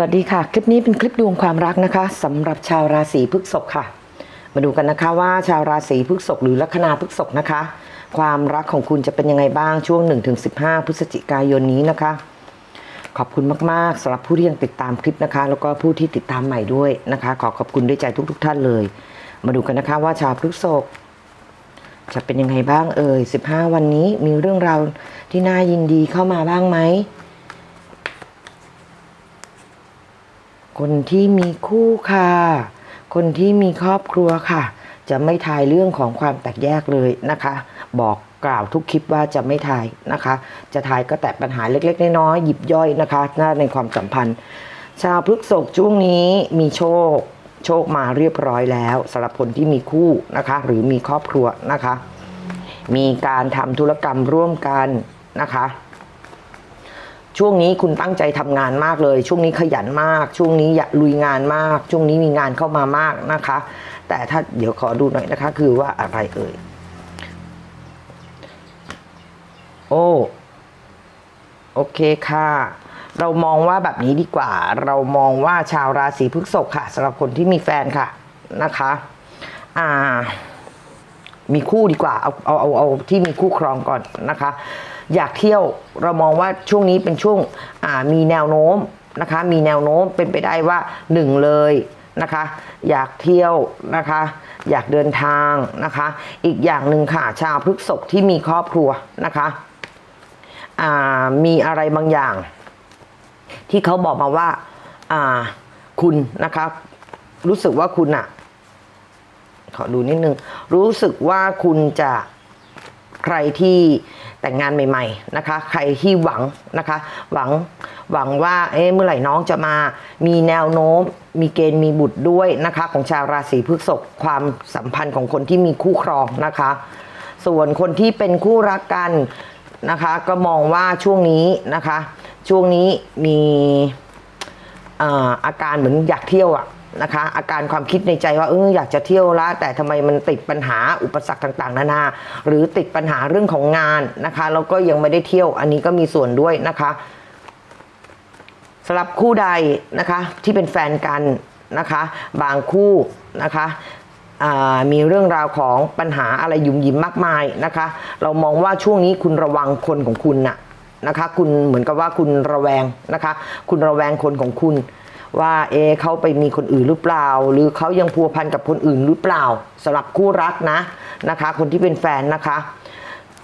วัสดีค่ะ คลิปนี้เป็นคลิปดวงความรักนะคะสำหรับชาวราศีพฤษภค่ะ มาดูกันนะคะว่าชาวราศีพฤษภหรือลัคนาพฤษภนะคะ ความรักของคุณจะเป็นยังไงบ้างช่วง 1-15 พฤศจิกายนนี้นะคะ ขอบคุณมากๆสำหรับผู้ที่ยังติดตามคลิปนะคะ แล้วก็ผู้ที่ติดตามใหม่ด้วยนะคะ ขอขอบคุณด้วยใจทุก ๆท่านเลย มาดูกันนะคะว่าชาวพฤษภจะเป็นยังไงบ้างเอ่ย15 วันนี้มีเรื่องราวที่น่ายินดีเข้ามาบ้างไหม คนที่มีคู่ค่ะ คนที่มีครอบครัวค่ะ จะไม่ทายเรื่องของความแตกแยกเลยนะคะ บอกกล่าวทุกคลิปว่าจะไม่ทายนะคะ จะทายก็แต่ปัญหาเล็กๆน้อยๆหยิบย่อยนะคะในความสัมพันธ์ ชาวพฤกษกช่วงนี้มีโชค โชคมาเรียบร้อยแล้วสำหรับคนที่มีคู่นะคะ หรือมีครอบครัวนะคะ มีการทำธุรกรรมร่วมกันนะคะ ช่วงนี้คุณตั้งใจทำงานมากเลย ช่วงนี้ขยันมาก ช่วงนี้อยากลุยงานมาก ช่วงนี้มีงานเข้ามามากนะคะ แต่ถ้าเดี๋ยวขอดูหน่อยนะคะ คือว่าอะไรเอ่ยโอ้โอเคค่ะเรามองว่าแบบนี้ดีกว่า เรามองว่าชาวราศีพฤษภค่ะสำหรับคนที่มีแฟนค่ะนะคะอ่ามีคู่ดีกว่า เอาเอาเอาเอาที่มีคู่ครองก่อนนะคะ อยากเที่ยวเรามองว่าช่วงนี้เป็นช่วงมีแนวโน้มนะคะมีแนวโน้มเป็นไปได้ว่าหนึ่งเลยนะคะอยากเที่ยวนะคะอยากเดินทางนะคะ อีกอย่างหนึ่งค่ะชาวพฤกษกที่มีครอบครัวนะคะมีอะไรบางอย่าง ที่เขาบอกมาว่าอ่าคุณนะคะรู้สึกว่าคุณอะขอดูนิดนึง รู้สึกว่าคุณจะใครที่ แต่งงานใหม่ ๆนะคะ ใครที่หวังนะคะ หวังหวังว่าเอ๊ะเมื่อไหร่น้องจะมามีแนวโน้ม มีเกณฑ์มีบุตรด้วยนะคะ ของชาวราศีพฤษภความสัมพันธ์ของคนที่มีคู่ครองนะคะ ส่วนคนที่เป็นคู่รักกันนะคะ ก็มองว่าช่วงนี้นะคะ ช่วงนี้มีอาอาการเหมือนอยากเที่ยวอะ นะคะ อาการความคิดในใจว่าเอออยากจะเที่ยวละแต่ทำไมมันติดปัญหาอุปสรรคต่างๆ นานาหรือติดปัญหาเรื่องของงานนะคะแล้วก็ยังไม่ได้เที่ยวอันนี้ก็มีส่วนด้วยนะคะสำหรับคู่ใดนะคะที่เป็นแฟนกันนะคะ บางคู่นะคะมีเรื่องราวของปัญหาอะไรยุ่มยิ้มมากมายนะคะ เรามองว่าช่วงนี้คุณระวังคนของคุณน่ะนะคะ คุณเหมือนกับว่าคุณระแวงนะคะ คุณระแวงคนของคุณ ว่าเอเขาไปมีคนอื่นหรือเปล่า หรือเขายังพัวพันกับคนอื่นหรือเปล่าสำหรับคู่รักนะนะคะ คนที่เป็นแฟนนะคะ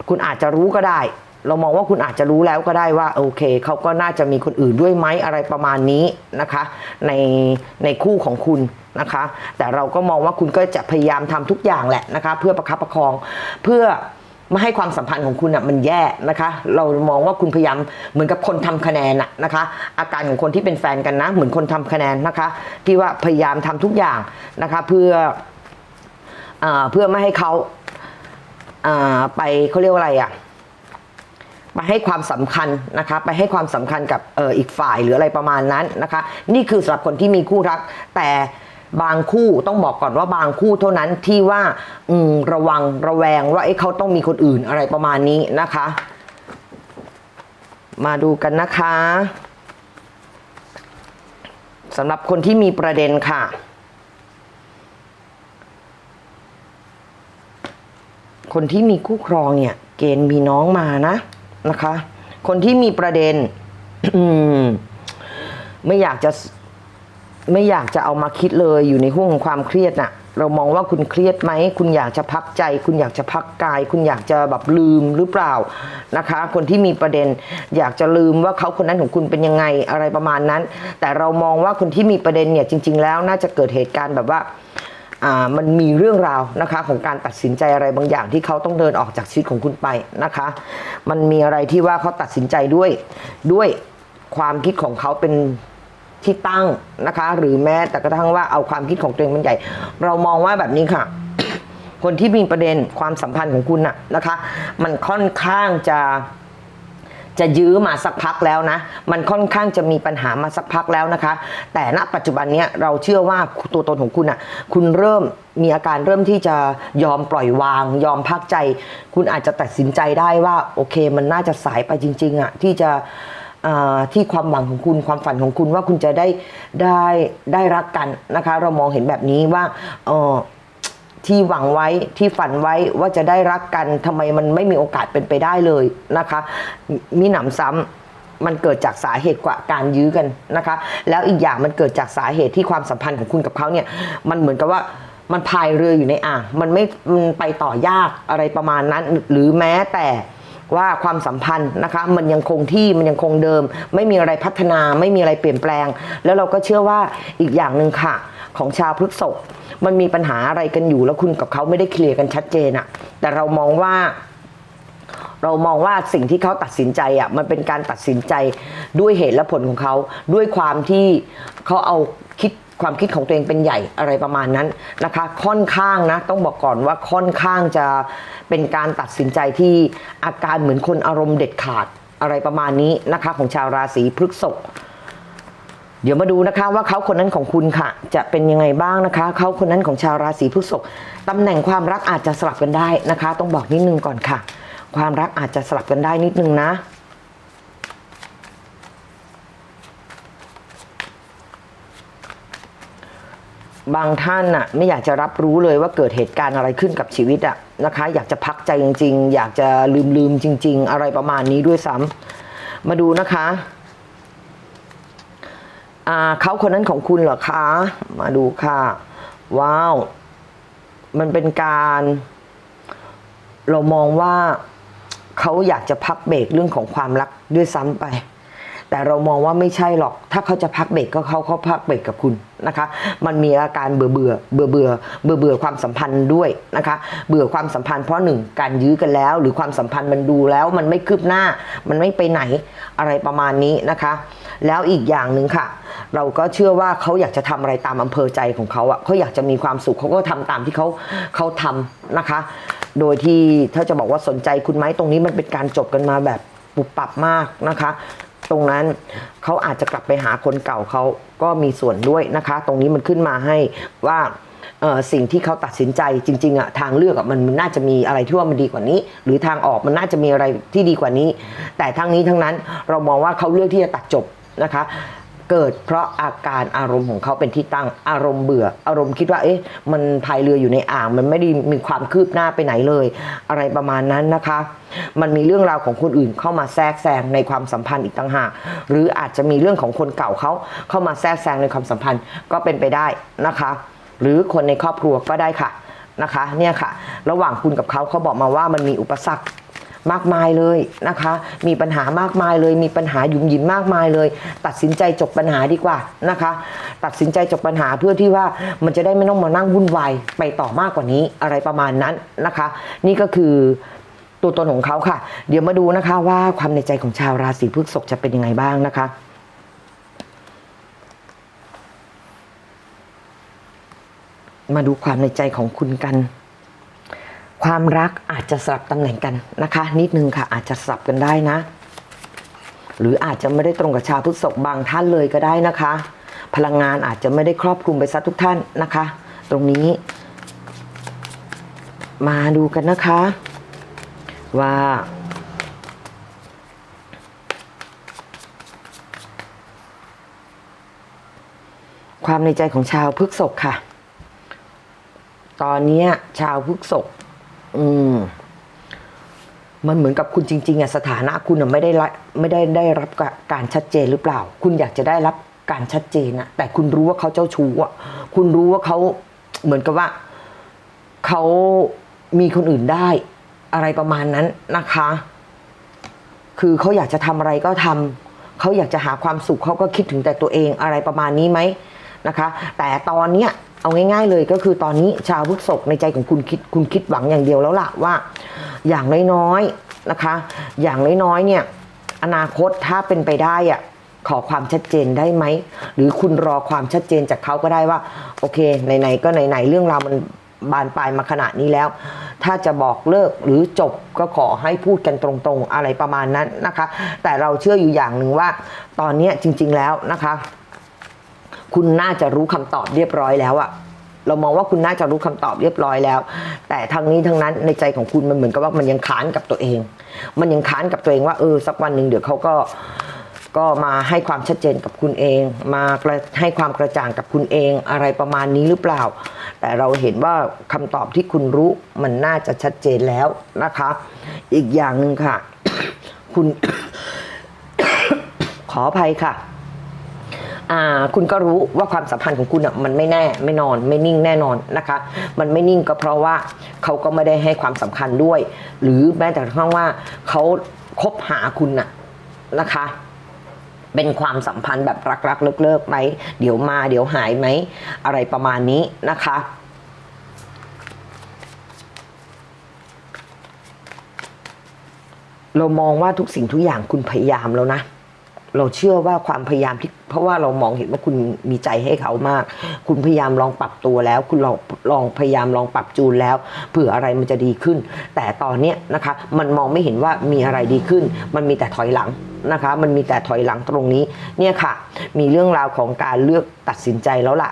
คุณอาจจะรู้ก็ได้ เรามองว่าคุณอาจจะรู้แล้วก็ได้ว่าโอเคเขาก็น่าจะมีคนอื่นด้วยไหมอะไรประมาณนี้นะคะ ในในคู่ของคุณนะคะ แต่เราก็มองว่าคุณก็จะพยายามทำทุกอย่างแหละนะคะ เพื่อประคับประคองเพื่อ ไม่ให้ความสัมพันธ์ของคุณอะมันแย่นะคะ เรามองว่าคุณพยายามเหมือนกับคนทำคะแนนอะนะคะ อาการของคนที่เป็นแฟนกันนะ เหมือนคนทำคะแนนนะคะ ที่ว่าพยายามทำทุกอย่างนะคะ เพื่ออเพื่อไม่ให้เขาไปเขาเรียกว่าอะไรอะไปให้ความสำคัญนะคะไปให้ความสำคัญกับอออีกฝ่ายหรืออะไรประมาณนั้นนะคะ นี่คือสำหรับคนที่มีคู่รักแต่ บางคู่ต้องบอกก่อนว่าบางคู่เท่านั้นที่ว่าอืมระวังระแวงว่าเอ้เขาต้องมีคนอื่นอะไรประมาณนี้นะคะ มาดูกันนะคะสำหรับคนที่มีประเด็นค่ะ คนที่มีคู่ครองเนี่ย เกณฑ์มีน้องมานะนะคะ คนที่มีประเด็นไม่อยากจะ ไม่อยากจะเอามาคิดเลยอยู่ในห่วงของความเครียดน่ะ เรามองว่าคุณเครียดไหม คุณอยากจะพักใจ คุณอยากจะพักกาย คุณอยากจะแบบลืมหรือเปล่านะคะ คนที่มีประเด็น อยากจะลืมว่าเขาคนนั้นของคุณเป็นยังไงอะไรประมาณนั้น แต่เรามองว่าคนที่มีประเด็นเนี่ยจริง ๆ แล้วน่าจะเกิดเหตุการณ์แบบว่าอ่ามันมีเรื่องราวนะคะของการตัดสินใจอะไรบางอย่างที่เขาต้องเดินออกจากชีวิตของคุณไปนะคะ มันมีอะไรที่ว่าเขาตัดสินใจด้วยด้วยความคิดของเขาเป็น ที่ตั้งนะคะ หรือแม้แต่กระทั่งว่าเอาความคิดของตัวเองเป็นใหญ่ เรามองว่าแบบนี้ค่ะ คนที่มีประเด็นความสัมพันธ์ของคุณน่ะนะคะ มันค่อนข้างจะจะยื้อมาสักพักแล้วนะ มันค่อนข้างจะมีปัญหามาสักพักแล้วนะคะ แต่ณปัจจุบันเนี้ยเราเชื่อว่าตัวตนของคุณอะ คุณเริ่มมีอาการเริ่มที่จะยอมปล่อยวาง ยอมพักใจ คุณอาจจะตัดสินใจได้ว่า โอเค มันน่าจะสายไปจริง ๆอะที่จะ ที่ความหวังของคุณความฝันของคุณว่าคุณจะได้ได้ได้รักกันนะคะ เรามองเห็นแบบนี้ว่าที่หวังไว้ที่ฝันไว้ว่าจะได้รักกันทำไมมันไม่มีโอกาสเป็นไปได้เลยนะคะมมีหนำซ้ำมันเกิดจากสาเหตุกว่าการยื้อกันนะคะ แล้วอีกอย่างมันเกิดจากสาเหตุที่ความสัมพันธ์ของคุณกับเขาเนี่ย มันเหมือนกับว่ามันพายเรืออยู่ในอ่าง มันไม่มันไปต่อยากอะไรประมาณนั้น หรือแม้แต่ ว่าความสัมพันธ์นะคะมันยังคงที่มันยังคงเดิม ไม่มีอะไรพัฒนาไม่มีอะไรเปลี่ยนแปลง แล้วเราก็เชื่อว่าอีกอย่างหนึ่งค่ะ ของชาวพฤกษภมันมีปัญหาอะไรกันอยู่แล้วคุณกับเขาไม่ได้เคลียร์กันชัดเจนอะแต่เรามองว่าเรามองว่าสิ่งที่เขาตัดสินใจอะมันเป็นการตัดสินใจด้วยเหตุและผลของเขา ด้วยความที่เขาเอาคิด ความคิดของตัวเองเป็นใหญ่อะไรประมาณนั้นนะคะ ค่อนข้างนะต้องบอกก่อนว่าค่อนข้างจะเป็นการตัดสินใจที่อาการเหมือนคนอารมณ์เด็ดขาดอะไรประมาณนี้นะคะ ของชาวราศีพฤษภเดี๋ยวมาดูนะคะว่าเขาคนนั้นของคุณค่ะ จะเป็นยังไงบ้างนะคะ เขาคนนั้นของชาวราศีพฤษภตำแหน่งความรักอาจจะสลับกันได้นะคะ ต้องบอกนิดนึงก่อนค่ะ ความรักอาจจะสลับกันได้นิดนึงนะ บางท่านน่ะไม่อยากจะรับรู้เลยว่าเกิดเหตุการณ์อะไรขึ้นกับชีวิตอะนะคะ อยากจะพักใจจริง ๆ อยากจะลืมลืมๆจริง ๆ อะไรประมาณนี้ด้วยซ้ำมาดูนะคะเขาคนนั้นของคุณเหรอคะ มาดูค่ะ ว้าว มันเป็นการ เรามองว่าเขาอยากจะพักเบรกเรื่องของความรักด้วยซ้ำไป แต่เรามองว่าไม่ใช่หรอก ถ้าเขาจะพักเบรกก็เขาเขาพักเบรกกับคุณนะคะ มันมีอาการเบื่อเบื่อเบื่อเบื่อเบื่อเบื่อความสัมพันธ์ด้วยนะคะ เบื่อความสัมพันธ์เพราะหนึ่งการยื้อกันแล้ว หรือความสัมพันธ์มันดูแล้วมันไม่คืบหน้า มันไม่ไปไหนอะไรประมาณนี้นะคะ แล้วอีกอย่างหนึ่งค่ะ เราก็เชื่อว่าเขาอยากจะทำอะไรตามอำเภอใจของเขาอะเขาอยากจะมีความสุขเขาก็ทำตามที่เขาเขาทำนะคะ โดยที่ถ้าจะบอกว่าสนใจคุณไหมตรงนี้มันเป็นการจบกันมาแบบปุบปับมากนะคะ ตรงนั้นเขาอาจจะกลับไปหาคนเก่าเขาก็มีส่วนด้วยนะคะ ตรงนี้มันขึ้นมาให้ว่าสิ่งที่เขาตัดสินใจจริงๆอะทางเลือกอะมันน่าจะมีอะไรที่ว่ามันดีกว่านี้ หรือทางออกมันน่าจะมีอะไรที่ดีกว่านี้ แต่ทั้งนี้ทั้งนั้นเรามองว่าเขาเลือกที่จะตัดจบนะคะ เกิดเพราะอาการอารมณ์ของเขาเป็นที่ตั้งอารมณ์เบื่อ อารมณ์คิดว่าเอ๊ะมันพายเรืออยู่ในอ่าง มันไม่ได้มีความคืบหน้าไปไหนเลย อะไรประมาณนั้นนะคะ มันมีเรื่องราวของคนอื่นเข้ามาแทรกแซงในความสัมพันธ์อีกต่างหากหรืออาจจะมีเรื่องของคนเก่าเขาเข้ามาแทรกแซงในความสัมพันธ์ก็เป็นไปได้นะคะ หรือคนในครอบครัวก็ได้ค่ะนะคะเนี่ยค่ะ ระหว่างคุณกับเขาเขาบอกมาว่ามันมีอุปสรรค มากมายเลยนะคะ มีปัญหามากมายเลย มีปัญหาหยุมหยิมมากมายเลย ตัดสินใจจบปัญหาดีกว่านะคะ ตัดสินใจจบปัญหาเพื่อที่ว่ามันจะได้ไม่ต้องมานั่งวุ่นวายไปต่อมากกว่านี้อะไรประมาณนั้นนะคะ นี่ก็คือตัวตนของเขาค่ะ เดี๋ยวมาดูนะคะว่าความในใจของชาวราศีพฤษภจะเป็นยังไงบ้างนะคะมาดูความในใจของคุณกัน ความรักอาจจะสลับตำแหน่งกันนะคะ นิดนึงค่ะอาจจะสลับกันได้นะ หรืออาจจะไม่ได้ตรงกับชาวพฤษภบางท่านเลยก็ได้นะคะ พลังงานอาจจะไม่ได้ครอบคลุมไปซะทุกท่านนะคะ ตรงนี้ มาดูกันนะคะ ว่าความในใจของชาวพฤษภค่ะ ตอนนี้ชาวพฤษภ อืมมันเหมือนกับคุณจริง ๆอะสถานะคุณอะไม่ได้ละไม่ได้ได้รับกะการชัดเจนหรือเปล่า คุณอยากจะได้รับการชัดเจนอะแต่คุณรู้ว่าเขาเจ้าชู้อะคุณรู้ว่าเขาเหมือนกับว่าเขามีคนอื่นได้ อะไรประมาณนั้นนะคะ คือเขาอยากจะทำอะไรก็ทำเขาอยากจะหาความสุขเขาก็คิดถึงแต่ตัวเองอะไรประมาณนี้ไหมนะคะ แต่ตอนเนี้ย เอาง่าย ๆ เลยก็คือตอนนี้ชาวพฤษภในใจของคุณคิดคุณคิดหวังอย่างเดียวแล้วล่ะว่า อย่างน้อยๆนะคะ อย่างน้อยๆเนี่ยอนาคตถ้าเป็นไปได้อะขอความชัดเจนได้ไหม หรือคุณรอความชัดเจนจากเขาก็ได้ว่า โอเคไหนๆก็ไหนๆเรื่องราวมันบานปลายมาขนาดนี้แล้ว ถ้าจะบอกเลิกหรือจบก็ขอให้พูดกันตรงๆอะไรประมาณนั้นนะคะ แต่เราเชื่ออยู่อย่างหนึ่งว่า ตอนนี้จริง ๆแล้วนะคะ คุณน่าจะรู้คำตอบเรียบร้อยแล้วอะเรามองว่าคุณน่าจะรู้คำตอบเรียบร้อยแล้ว แต่ทั้งนี้ทั้งนั้นในใจของคุณมันเหมือนกับว่ามันยังค้านกับตัวเอง มันยังค้านกับตัวเองว่าเออสักวันหนึ่งเดี๋ยวเขาก็ก็มาให้ความชัดเจนกับคุณเอง มาให้ความกระจ่างกับคุณเองอะไรประมาณนี้หรือเปล่า แต่เราเห็นว่าคำตอบที่คุณรู้มันน่าจะชัดเจนแล้วนะคะ อีกอย่างหนึ่งค่ะ คุณ ขออภัยค่ะ อ่าคุณก็รู้ว่าความสัมพันธ์ของคุณอะมันไม่แน่ไม่นอน ไม่นิ่งแน่นอนนะคะ มันไม่นิ่งก็เพราะว่าเขาก็ไม่ได้ให้ความสำคัญด้วย หรือแม้แต่ทั่งว่าเขาคบหาคุณน่ะนะคะเป็นความสัมพันธ์แบบรักๆ เลิกๆไหม เดี๋ยวมาเดี๋ยวหายไหม อะไรประมาณนี้นะคะ เรามองว่าทุกสิ่งทุกอย่างคุณพยายามแล้วนะ เราเชื่อว่าความพยายามที่เพราะว่าเรามองเห็นว่าคุณมีใจให้เขามาก คุณพยายามลองปรับตัวแล้ว คุณลองลองพยายามลองปรับจูนแล้วเผื่ออะไรมันจะดีขึ้น แต่ตอนนี้นะคะ มันมองไม่เห็นว่ามีอะไรดีขึ้น มันมีแต่ถอยหลังนะคะ มันมีแต่ถอยหลังตรงนี้เนี่ยค่ะ มีเรื่องราวของการเลือกตัดสินใจแล้วล่ะ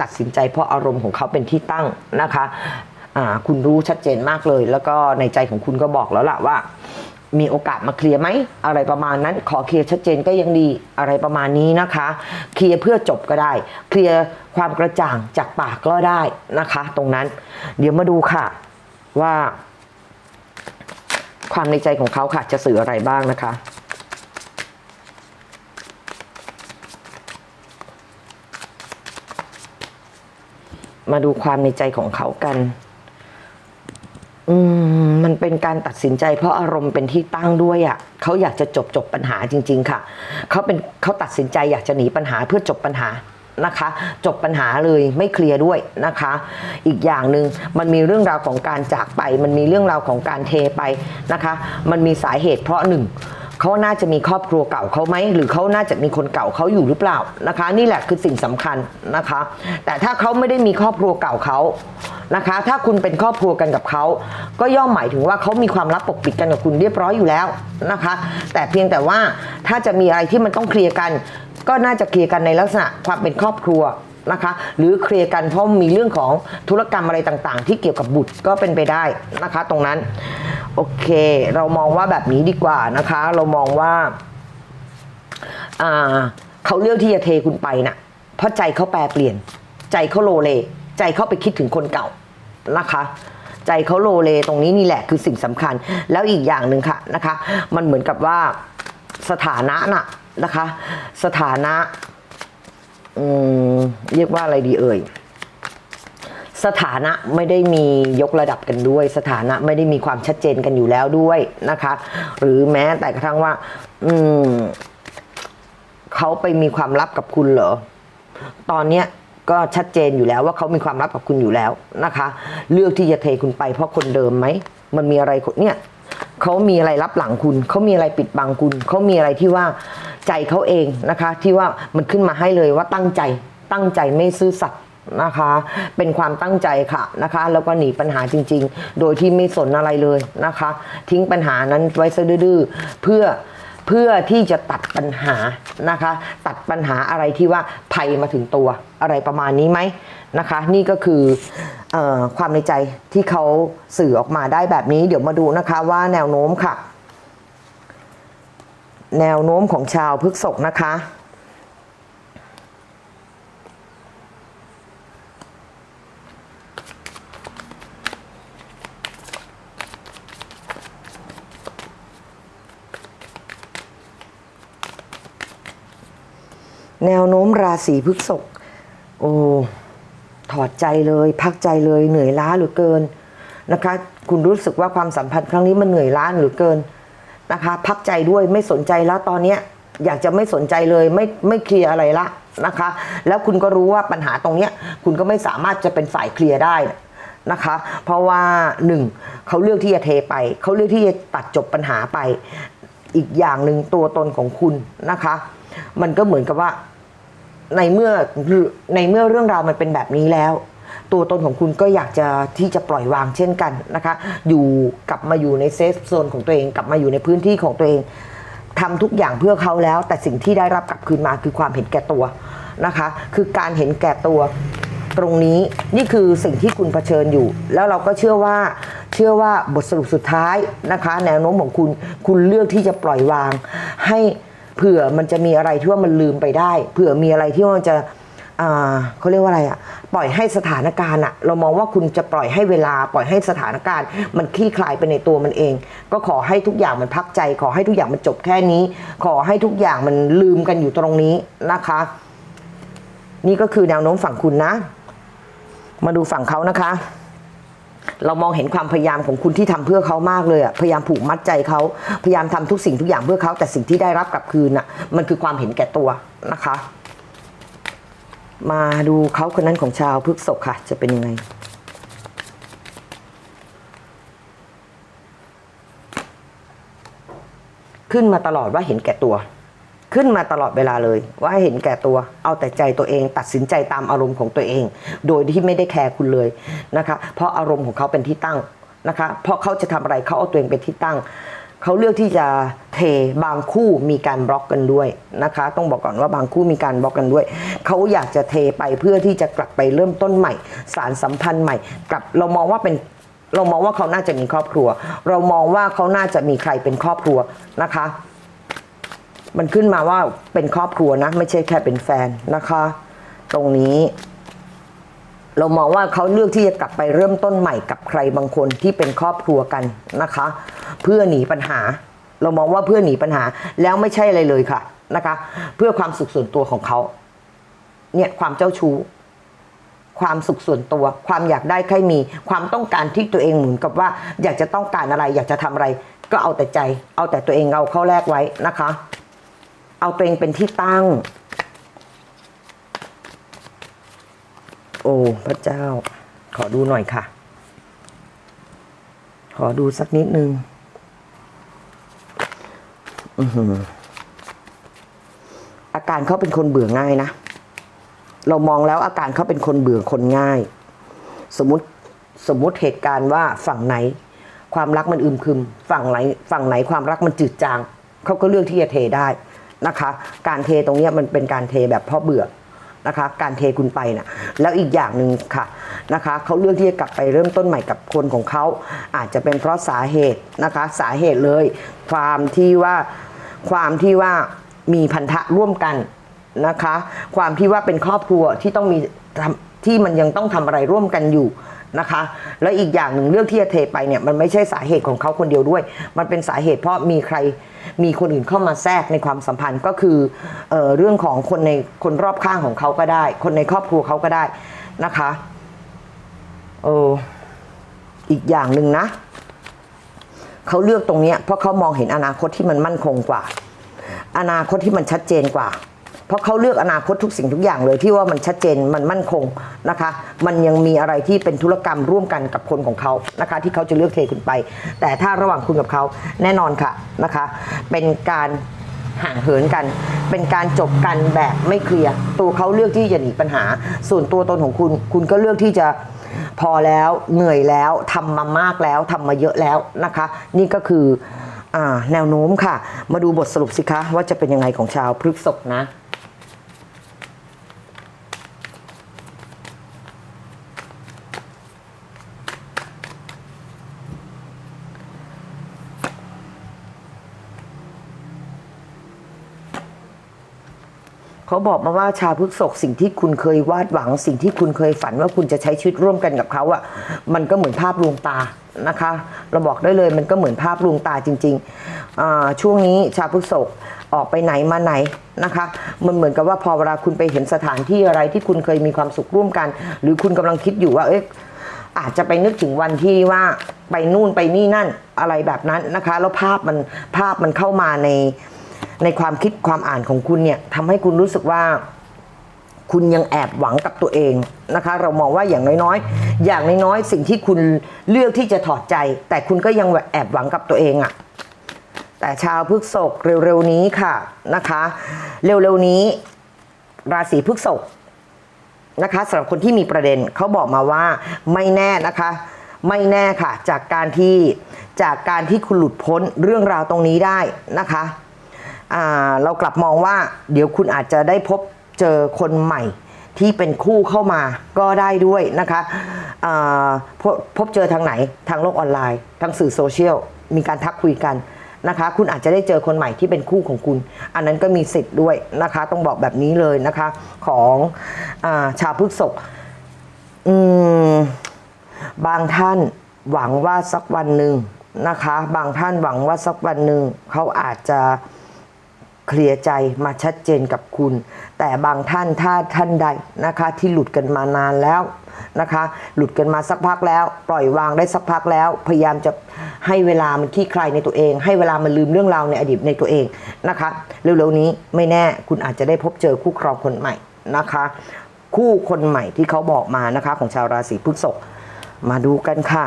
ตัดสินใจเพราะอารมณ์ของเขาเป็นที่ตั้งนะคะคุณรู้ชัดเจนมากเลย แล้วก็ในใจของคุณก็บอกแล้วล่ะว่า มีโอกาสมาเคลียร์ไหมอะไรประมาณนั้น ขอเคลียร์ชัดเจนก็ยังดีอะไรประมาณนี้นะคะ เคลียร์เพื่อจบก็ได้ เคลียร์ความกระจ่างจากปากก็ได้นะคะ ตรงนั้น เดี๋ยวมาดูค่ะว่า ความในใจของเขาค่ะ จะสื่ออะไรบ้างนะคะมาดูความในใจของเขากัน อืมมันเป็นการตัดสินใจเพราะอารมณ์เป็นที่ตั้งด้วยอะ่ะเขาอยากจะจบจบปัญหาจริง ๆ ค่ะเขาเป็นเขาตัดสินใจอยากจะหนีปัญหาเพื่อจบปัญหานะคะ จบปัญหาเลยไม่เคลียร์ด้วยนะคะ อีกอย่างหนึ่งมันมีเรื่องราวของการจากไป มันมีเรื่องราวของการเทไปนะคะ มันมีสาเหตุเพราะหนึ่ง เขาน่าจะมีครอบครัวเก่าเขาไหมหรือเขาน่าจะมีคนเก่าเขาอยู่หรือเปล่านะคะ นี่แหละคือสิ่งสำคัญนะคะ แต่ถ้าเขาไม่ได้มีครอบครัวเก่าเขานะคะ ถ้าคุณเป็นครอบครัวกันกับเขาก็ย่อมหมายถึงว่าเขามีความลับปกปิดกันกับคุณเรียบร้อยอยู่แล้วนะคะ แต่เพียงแต่ว่าถ้าจะมีอะไรที่มันต้องเคลียร์กัน ก็น่าจะเคลียร์กันในลักษณะความเป็นครอบครัว นะคะ หรือเคลียร์กันเพราะมีเรื่องของธุรกรรมอะไรต่างๆ ที่เกี่ยวกับบุตรก็เป็นไปได้นะคะ ตรงนั้น โอเค เรามองว่าแบบนี้ดีกว่านะคะ เรามองว่าเขาเลือกที่จะเทคุณไปน่ะ เพราะใจเขาแปรเปลี่ยน ใจเขาโลเล ใจเขาไปคิดถึงคนเก่านะคะใจเขาโลเลตรงนี้นี่แหละคือสิ่งสำคัญ แล้วอีกอย่างหนึ่งค่ะนะคะ มันเหมือนกับว่าสถานะน่ะนะคะ สถานะ เรียกว่าอะไรดีเอ่ย สถานะไม่ได้มียกระดับกันด้วย สถานะไม่ได้มีความชัดเจนกันอยู่แล้วด้วยนะคะ หรือแม้แต่กระทั่งว่า อืมเขาไปมีความลับกับคุณเหรอ ตอนเนี้ยก็ชัดเจนอยู่แล้วว่าเขามีความลับกับคุณอยู่แล้วนะคะ เลือกที่จะเทคุณไปเพราะคนเดิมไหม มันมีอะไรเนี่ย เขามีอะไรรับหลังคุณ เขามีอะไรปิดบังคุณ เขามีอะไรที่ว่าใจเขาเองนะคะ ที่ว่ามันขึ้นมาให้เลยว่าตั้งใจ ตั้งใจไม่ซื่อสัตย์นะคะ เป็นความตั้งใจค่ะนะคะ แล้วก็หนีปัญหาจริง ๆ โดยที่ไม่สนอะไรเลยนะคะ ทิ้งปัญหานั้นไว้ซะดื้อเพื่อเพื่อที่จะตัดปัญหานะคะ ตัดปัญหาอะไรที่ว่าภัยมาถึงตัวอะไรประมาณนี้ไหม นะคะ นี่ก็คือออความในใจที่เขาสื่อออกมาได้แบบนี้ เดี๋ยวมาดูนะคะว่าแนวโน้มค่ะ แนวโน้มของชาวพฤกษกนะคะแนวโน้มราศีพฤษภโอ้ อดใจเลย พักใจเลยเหนื่อยล้าเหลือเกินนะคะ คุณรู้สึกว่าความสัมพันธ์ครั้งนี้มันเหนื่อยล้าเหลือเกินนะคะ พักใจด้วยไม่สนใจแล้วตอนเนี้ยอยากจะไม่สนใจเลยไม่ไม่เคลียร์อะไรละนะคะ แล้วคุณก็รู้ว่าปัญหาตรงเนี้ยคุณก็ไม่สามารถจะเป็นฝ่ายเคลียร์ได้นะคะ เพราะว่าหนึ่งเขาเลือกที่จะเทไป เขาเลือกที่จะตัดจบปัญหาไป อีกอย่างหนึ่งตัวตนของคุณนะคะ มันก็เหมือนกับว่า ในเมื่อในเมื่อเรื่องราวมันเป็นแบบนี้แล้ว ตัวตนของคุณก็อยากจะที่จะปล่อยวางเช่นกันนะคะ อยู่กลับมาอยู่ในเซฟโซนของตัวเองกลับมาอยู่ในพื้นที่ของตัวเองทำทุกอย่างเพื่อเขาแล้ว แต่สิ่งที่ได้รับกลับคืนมาคือความเห็นแก่ตัวนะคะ คือการเห็นแก่ตัวตรงนี้นี่คือสิ่งที่คุณเผชิญอยู่ แล้วเราก็เชื่อว่าเชื่อว่าบทสรุปสุดท้ายนะคะ แนวโน้มของคุณคุณเลือกที่จะปล่อยวางให้ เผื่อมันจะมีอะไรที่ว่ามันลืมไปได้ เผื่อมีอะไรที่ว่ามันจะอ่าเขาเรียกว่าอะไรอะปล่อยให้สถานการณ์อะเรามองว่าคุณจะปล่อยให้เวลาปล่อยให้สถานการณ์ มันคลี่คลายไปในตัวมันเอง ก็ขอให้ทุกอย่างมันพักใจ ขอให้ทุกอย่างมันจบแค่นี้ ขอให้ทุกอย่างมันลืมกันอยู่ตรงนี้นะคะ นี่ก็คือแนวโน้มฝั่งคุณนะ มาดูฝั่งเขานะคะ เรามองเห็นความพยายามของคุณที่ทำเพื่อเขามากเลยอะพยายามผูกมัดใจเขาพยายามทำทุกสิ่งทุกอย่างเพื่อเขาแต่สิ่งที่ได้รับกลับคืนน่ะมันคือความเห็นแก่ตัวนะคะ มาดูเขาคนนั้นของชาวพฤกษกค่ะ จะเป็นยังไงขึ้นมาตลอดว่าเห็นแก่ตัว ขึ้นมาตลอดเวลาเลย ว่าเห็นแก่ตัว เอาแต่ใจตัวเอง ตัดสินใจตามอารมณ์ของตัวเอง โดยที่ไม่ได้แคร์คุณเลยนะคะ เพราะอารมณ์ของเขาเป็นที่ตั้งนะคะ เพราะเขาจะทำอะไรเขาเอาตัวเองเป็นที่ตั้งเขาเลือกที่จะเทบางคู่มีการบล็อกกันด้วยนะคะ ต้องบอกก่อนว่าบางคู่มีการบล็อกกันด้วย เขาอยากจะเทไปเพื่อที่จะกลับไปเริ่มต้นใหม่ สารสัมพันธ์ใหม่กลับเรามองว่าเป็นเรามองว่าเขาน่าจะมีครอบครัว เรามองว่าเขาน่าจะมีใครเป็นครอบครัวนะคะ มันขึ้นมาว่าเป็นครอบครัวนะ ไม่ใช่แค่เป็นแฟนนะคะ ตรงนี้ เรามองว่าเขาเลือกที่จะกลับไปเริ่มต้นใหม่กับใครบางคนที่เป็นครอบครัวกันนะคะ เพื่อหนีปัญหา เรามองว่าเพื่อหนีปัญหาแล้วไม่ใช่อะไรเลยค่ะนะคะ เพื่อความสุขส่วนตัวของเขาเนี่ยความเจ้าชู้ความสุขส่วนตัว ความอยากได้ใครมี ความต้องการที่ตัวเองเหมือนกับว่า อยากจะต้องการอะไร อยากจะทำอะไร ก็เอาแต่ใจ เอาแต่ตัวเองเอาเข้าแลกไว้นะคะ เอาตัวเองเป็นที่ตั้ง โอ้พระเจ้า ขอดูหน่อยค่ะ ขอดูสักนิดนึง อือหืออาการเขาเป็นคนเบื่อง่ายนะ เรามองแล้วอาการเขาเป็นคนเบื่อคนง่าย สมมติสมมติเหตุการณ์ว่าฝั่งไหน ความรักมันอึมครึม ฝั่งไหนฝั่งไหนความรักมันจืดจางเขาก็เลือกที่จะเทได้ นะคะ การเทตรงนี้มันเป็นการเทแบบเพ่อเบื่อนะคะ การเทคุณไปนะแล้วอีกอย่างหนึ่งค่ะนะคะเขาเลือกที่จะกลับไปเริ่มต้นใหม่กับคนของเขา อาจจะเป็นเพราะสาเหตุนะคะ สาเหตุเลย ความที่ว่าความที่ว่ามีพันธะร่วมกันนะคะ ความที่ว่าเป็นครอบครัวที่ต้องมีทำที่มันยังต้องทำอะไรร่วมกันอยู่ นะคะ แล้วอีกอย่างหนึ่งเรื่องที่จะเทไปเนี่ยมันไม่ใช่สาเหตุของเขาคนเดียวด้วย มันเป็นสาเหตุเพราะมีใครมีคนอื่นเข้ามาแทรกในความสัมพันธ์ก็คือเออเรื่องของคนในคนรอบข้างของเขาก็ได้ คนในครอบครัวเขาก็ได้นะคะเอออีกอย่างหนึ่งนะเขาเลือกตรงนี้เพราะเขามองเห็นอนาคตที่มันมั่นคงกว่า อนาคตที่มันชัดเจนกว่า เพราะเขาเลือกอนาคตทุกสิ่งทุกอย่างเลยที่ว่ามันชัดเจนมันมั่นคงนะคะ มันยังมีอะไรที่เป็นธุรกรรมร่วมกันกับคนของเขานะคะ ที่เขาจะเลือกเทคุณไป แต่ถ้าระหว่างคุณกับเขาแน่นอนค่ะนะคะ เป็นการห่างเหินกัน เป็นการจบกันแบบไม่เคลียร์ตัวเขาเลือกที่จะหนีปัญหา ส่วนตัวตนของคุณ คุณก็เลือกที่จะพอแล้วเหนื่อยแล้วทำมามากแล้วทำมาเยอะแล้วนะคะ นี่ก็คืออแนวโน้มค่ะ มาดูบทสรุปสิคะว่าจะเป็นยังไงของชาวพฤกษภนะ เขาบอกมาว่าชาวพฤกษกสิ่งที่คุณเคยวาดหวัง สิ่งที่คุณเคยฝันว่าคุณจะใช้ชีวิตร่วมกันกับเขาอะมันก็เหมือนภาพลวงตานะคะ เราบอกได้เลยมันก็เหมือนภาพลวงตาจริงๆช่วงนี้ชาวพฤกษกออกไปไหนมาไหนนะคะ มันเหมือนกับว่าพอเวลาคุณไปเห็นสถานที่อะไรที่คุณเคยมีความสุขร่วมกัน หรือคุณกำลังคิดอยู่ว่าเอ๊ะอาจจะไปนึกถึงวันที่ว่าไปนู่นไปนี่นั่นอะไรแบบนั้นนะคะ แล้วภาพมันภาพมันเข้ามาใน ในความคิดความอ่านของคุณเนี่ยทำให้คุณรู้สึกว่าคุณยังแอบหวังกับตัวเองนะคะ เรามองว่าอย่างน้อยๆ อย่างน้อยๆ สิ่งที่คุณเลือกที่จะถอดใจ แต่คุณก็ยังแอบหวังกับตัวเองอะ่ะแต่ชาวพฤกษกเร็วๆนี้ค่ะนะคะ เร็วๆนี้ ราศีพฤษภนะคะสำหรับคนที่มีประเด็นเขาบอกมาว่าไม่แน่นะคะ ไม่แน่ค่ะ จากการที่จากการที่คุณหลุดพ้นเรื่องราวตรงนี้ได้นะคะ เรากลับมองว่าเดี๋ยวคุณอาจจะได้พบเจอคนใหม่ที่เป็นคู่เข้ามาก็ได้ด้วยนะคะพบพบเจอทางไหนทางโลกออนไลน์ทางสื่อโซเชียลมีการทักคุยกันนะคะ คุณอาจจะได้เจอคนใหม่ที่เป็นคู่ของคุณ อันนั้นก็มีสิทธิ์ด้วยนะคะ ต้องบอกแบบนี้เลยนะคะ ของอาชาวพฤษภอืมบางท่านหวังว่าสักวันหนึ่งนะคะ บางท่านหวังว่าสักวันหนึ่งเขาอาจจะ เคลียร์ใจมาชัดเจนกับคุณ แต่บางท่านถ้าท่านใดนะคะที่หลุดกันมานานแล้วนะคะ หลุดกันมาสักพักแล้ว ปล่อยวางได้สักพักแล้ว พยายามจะให้เวลามันขี้ใครในตัวเอง ให้เวลามันลืมเรื่องราวในอดีตในตัวเองนะคะเร็วๆนี้ไม่แน่คุณอาจจะได้พบเจอคู่ครองคนใหม่นะคะ คู่คนใหม่ที่เขาบอกมานะคะของชาวราศีพฤษภมาดูกันค่ะ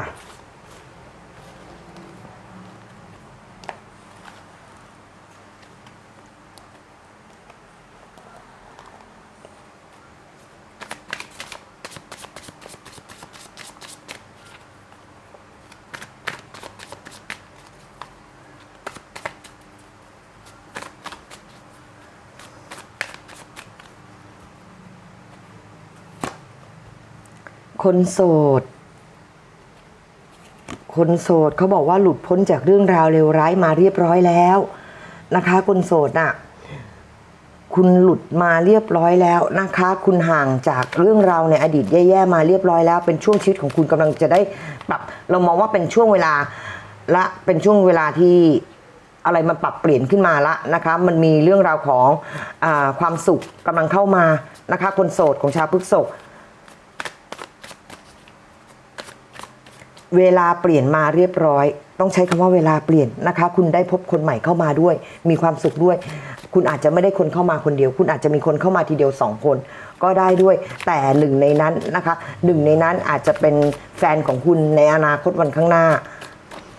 คนโสด คนโสดเขาบอกว่าหลุดพ้นจากเรื่องราวเลวร้ายมาเรียบร้อยแล้วนะคะ คนโสดน่ะ คุณหลุดมาเรียบร้อยแล้วนะคะ คุณห่างจากเรื่องราวในอดีตแย่ๆมาเรียบร้อยแล้ว เป็นช่วงชีวิตของคุณกำลังจะได้ปรับเรามองว่าเป็นช่วงเวลาและเป็นช่วงเวลาที่อะไรมันปรับเปลี่ยนขึ้นมาละนะคะ มันมีเรื่องราวของอความสุขกำลังเข้ามานะคะ คนโสดของชาวพฤษภ เวลาเปลี่ยนมาเรียบร้อย ต้องใช้คำว่าเวลาเปลี่ยนนะคะ คุณได้พบคนใหม่เข้ามาด้วย มีความสุขด้วย คุณอาจจะไม่ได้คนเข้ามาคนเดียว คุณอาจจะมีคนเข้ามาทีเดียวสองคน ก็ได้ด้วย แต่หนึ่งในนั้นนะคะหนึ่งในนั้นอาจจะเป็นแฟนของคุณในอนาคตวันข้างหน้า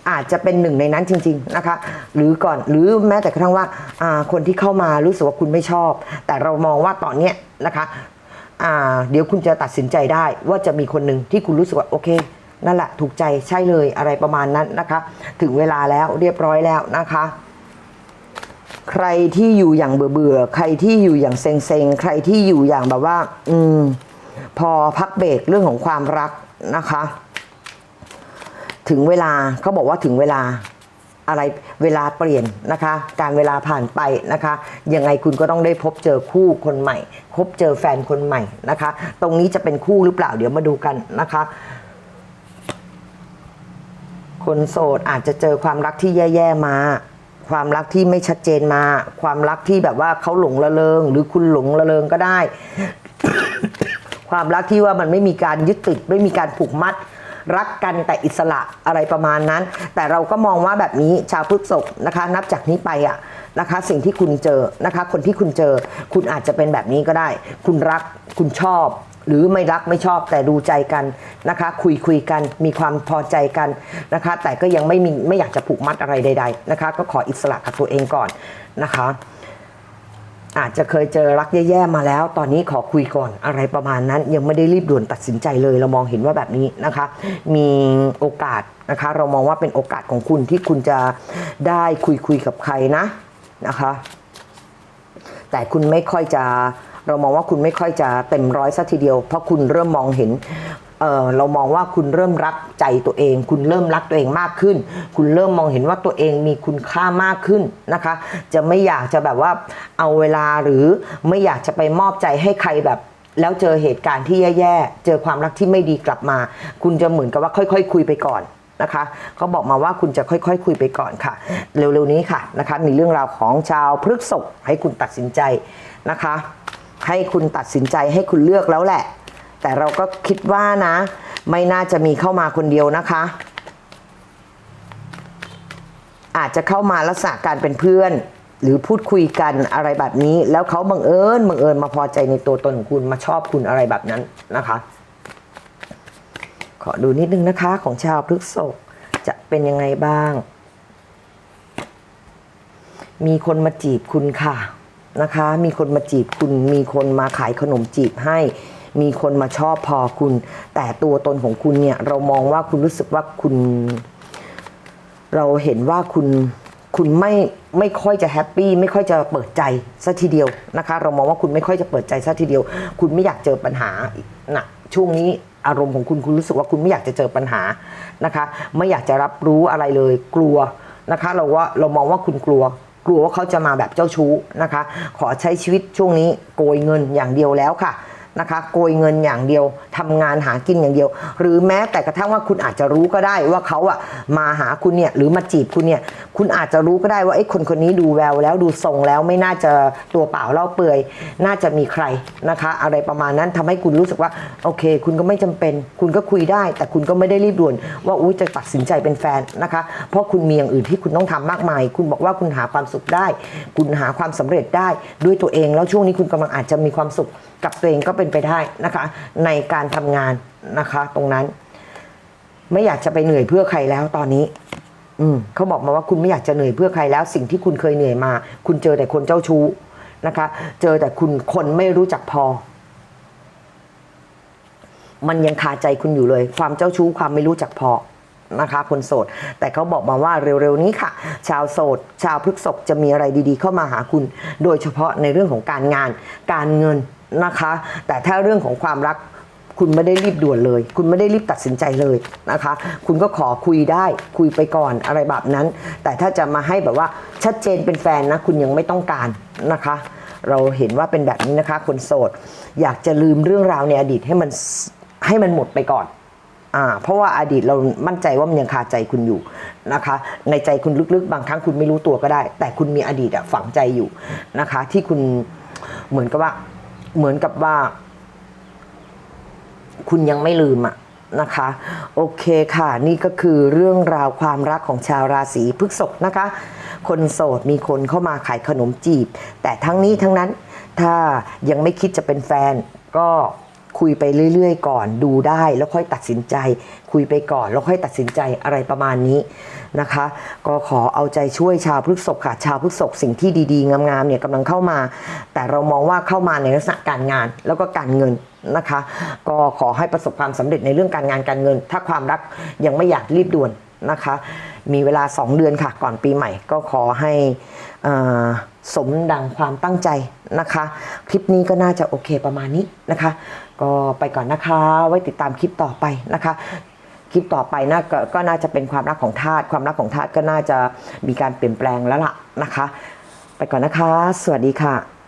อาจจะเป็นหนึ่งในนั้นจริง ๆนะคะ หรือก่อนหรือแม้แต่กระทั่งว่าาคนที่เข้ามารู้สึกว่าคุณไม่ชอบ แต่เรามองว่าตอนเนี้ยนะคะเดี๋ยวคุณจะตัดสินใจได้ว่าจะมีคนหนึ่งที่คุณรู้สึกว่าโอเค นั่นแหละถูกใจใช่เลยอะไรประมาณนั้นนะคะ ถึงเวลาแล้วเรียบร้อยแล้วนะคะใครที่อยู่อย่างเบื่อเบื่อๆใครที่อยู่อย่างเซ็งเซ็งๆใครที่อยู่อย่างแบบว่า อืม พอพักเบรกเรื่องของความรักนะคะ ถึงเวลาเขาบอกว่าถึงเวลาอะไรเวลาเปลี่ยนนะคะ การเวลาผ่านไปนะคะยังไงคุณก็ต้องได้พบเจอคู่คนใหม่พบเจอแฟนคนใหม่นะคะ ตรงนี้จะเป็นคู่หรือเปล่าเดี๋ยวมาดูกันนะคะ คนโสดอาจจะเจอความรักที่แย่ๆมา ความรักที่ไม่ชัดเจนมา ความรักที่แบบว่าเขาหลงละเลงหรือคุณหลงละเลงก็ได้ ความรักที่ว่ามันไม่มีการยึดติดไม่มีการผูกมัด รักกันแต่อิสระอะไรประมาณนั้น แต่เราก็มองว่าแบบนี้ชาวพฤกษภนะคะ นับจากนี้ไปอะนะคะ สิ่งที่คุณเจอนะคะ คนที่คุณเจอ คุณอาจจะเป็นแบบนี้ก็ได้ คุณรักคุณชอบ หรือไม่รักไม่ชอบแต่ดูใจกันนะคะ คุยคุยกันมีความพอใจกันนะคะ แต่ก็ยังไม่มีไม่อยากจะผูกมัดอะไรใด ๆนะคะ ก็ขออิสระกับตัวเองก่อนนะคะ อาจจะเคยเจอรักแย่ๆมาแล้ว ตอนนี้ขอคุยก่อนอะไรประมาณนั้น ยังไม่ได้รีบด่วนตัดสินใจเลย เรามองเห็นว่าแบบนี้นะคะ มีโอกาสนะคะ เรามองว่าเป็นโอกาสของคุณที่คุณจะได้คุยคุยกับใครนะนะคะ แต่คุณไม่ค่อยจะ เรามองว่าคุณไม่ค่อยจะเต็มร้อยสัทีเดียว เพราะคุณเริ่มมองเห็นเเรามองว่าคุณเริ่มรักใจตัวเอง คุณเริ่มรักตัวเองมากขึ้น คุณเริ่มมองเห็นว่าตัวเองมีคุณค่ามากขึ้นนะคะ จะไม่อยากจะแบบว่าเอาเวลาหรือไม่อยากจะไปมอบใจให้ใครแบบแล้วเจอเหตุการณ์ที่แย่ๆ เจอความรักที่ไม่ดีกลับมา คุณจะเหมือนกับว่าค่อยๆคุยไปก่อนนะคะเขาบอกมาว่าคุณจะค่อยๆคุยไปก่อนค่ะ เร็วๆนี้ค่ะนะคะ มีเรื่องราวของชาวพฤกษภให้คุณตัดสินใจนะคะ ให้คุณตัดสินใจให้คุณเลือกแล้วแหละ แต่เราก็คิดว่านะ ไม่น่าจะมีเข้ามาคนเดียวนะคะ อาจจะเข้ามาลักษณะการเป็นเพื่อน หรือพูดคุยกันอะไรแบบนี้ แล้วเขาบังเอิญบังเอิญมาพอใจในตัวตนของคุณมาชอบคุณอะไรแบบนั้นนะคะ ขอดูนิดนึงนะคะของชาวพฤษภจะเป็นยังไงบ้าง มีคนมาจีบคุณค่ะ นะคะ มีคนมาจีบคุณ มีคนมาขายขนมจีบให้ มีคนมาชอบพอคุณ แต่ตัวตนของคุณเนี่ย เรามองว่าคุณรู้สึกว่าคุณ เราเห็นว่าคุณคุณไม่ไม่ค่อยจะแฮปปี้ไม่ค่อยจะเปิดใจซะทีเดียวนะคะ เรามองว่าคุณไม่ค่อยจะเปิดใจซะทีเดียว คุณไม่อยากเจอปัญหานะช่วงนี้อารมณ์ของคุณคุณรู้สึกว่าคุณไม่อยากจะเจอปัญหานะคะ ไม่อยากจะรับรู้อะไรเลย กลัวนะคะ เราว่าเรามองว่าคุณกลัว กลัวว่าเขาจะมาแบบเจ้าชู้นะคะ ขอใช้ชีวิตช่วงนี้โกยเงินอย่างเดียวแล้วค่ะ นะคะโกยเงินอย่างเดียวทำงานหากินอย่างเดียว หรือแม้แต่กระทั่งว่าคุณอาจจะรู้ก็ได้ว่าเขาอะมาหาคุณเนี่ยหรือมาจีบคุณเนี่ยคุณอาจจะรู้ก็ได้ว่าไอ้คนคนนี้ดูแววแล้วดูทรงแล้วไม่น่าจะตัวเปล่าเล่าเปื่อย น่าจะมีใครนะคะ อะไรประมาณนั้นทำให้คุณรู้สึกว่าโอเค คุณก็ไม่จำเป็น คุณก็คุยได้ แต่คุณก็ไม่ได้รีบด่วน ว่าอุ้ยจะตัดสินใจเป็นแฟนนะคะ เพราะคุณมีอย่างอื่นที่คุณต้องทำมากมาย คุณบอกว่าคุณหาความสุขได้ คุณหาความสำเร็จได้ด้วยตัวเอง แล้วช่วงนี้คุณกำลังอาจจะมีความสุข กับตัวเองก็เป็นไปได้นะคะ ในการทำงานนะคะ ตรงนั้น ไม่อยากจะไปเหนื่อยเพื่อใครแล้วตอนนี้ อืมเขาบอกมาว่าคุณไม่อยากจะเหนื่อยเพื่อใครแล้ว สิ่งที่คุณเคยเหนื่อยมา คุณเจอแต่คนเจ้าชู้นะคะ เจอแต่คุณคนไม่รู้จักพอ มันยังคาใจคุณอยู่เลย ความเจ้าชู้ความไม่รู้จักพอนะคะคนโสด แต่เขาบอกมาว่าเร็วๆนี้ค่ะ ชาวโสด ชาวพฤกษภจะมีอะไรดีๆ เข้ามาหาคุณ โดยเฉพาะในเรื่องของการงาน การเงิน นะคะ แต่ถ้าเรื่องของความรักคุณไม่ได้รีบด่วนเลย คุณไม่ได้รีบตัดสินใจเลยนะคะ คุณก็ขอคุยได้คุยไปก่อนอะไรแบบนั้น แต่ถ้าจะมาให้แบบว่าชัดเจนเป็นแฟนนะ คุณยังไม่ต้องการนะคะ เราเห็นว่าเป็นแบบนี้นะคะ คนโสด อยากจะลืมเรื่องราวในอดีตให้มันให้มันหมดไปก่อนอ่าเพราะว่าอดีตเรามั่นใจว่ามันยังคาใจคุณอยู่นะคะ ในใจคุณลึกๆ บางครั้งคุณไม่รู้ตัวก็ได้ แต่คุณมีอดีตอะฝังใจอยู่นะคะ ที่คุณเหมือนกับว่า เหมือนกับว่า คุณยังไม่ลืมอะนะคะ โอเคค่ะ นี่ก็คือเรื่องราวความรักของชาวราศีพฤษภนะคะ คนโสดมีคนเข้ามาขายขนมจีบ แต่ทั้งนี้ทั้งนั้น ถ้ายังไม่คิดจะเป็นแฟนก็ คุยไปเรื่อยๆ ก่อนดูได้แล้วค่อยตัดสินใจ คุยไปก่อนแล้วค่อยตัดสินใจอะไรประมาณนี้นะคะ ก็ขอเอาใจช่วยชาวพฤษภค่ะชาวพฤษภสิ่งที่ดีๆ งามๆเนี่ยกำลังเข้ามา แต่เรามองว่าเข้ามาในลักษณะการงานแล้วก็การเงินนะคะ ก็ขอให้ประสบความสำเร็จในเรื่องการงานการเงิน ถ้าความรักยังไม่อยากรีบด่วนนะคะ มีเวลา 2 เดือนค่ะ ก่อนปีใหม่ก็ขอให้สมดังความตั้งใจนะคะ คลิปนี้ก็น่าจะโอเคประมาณนี้นะคะ ก็ไปก่อนนะคะ ไว้ติดตามคลิปต่อไปนะคะคลิปต่อไปน่าก็ก็น่าจะเป็นความรักของทาสความรักของทาสก็น่าจะมีการเปลี่ยนแปลงแล้วล่ะนะคะ ไปก่อนนะคะ สวัสดีค่ะ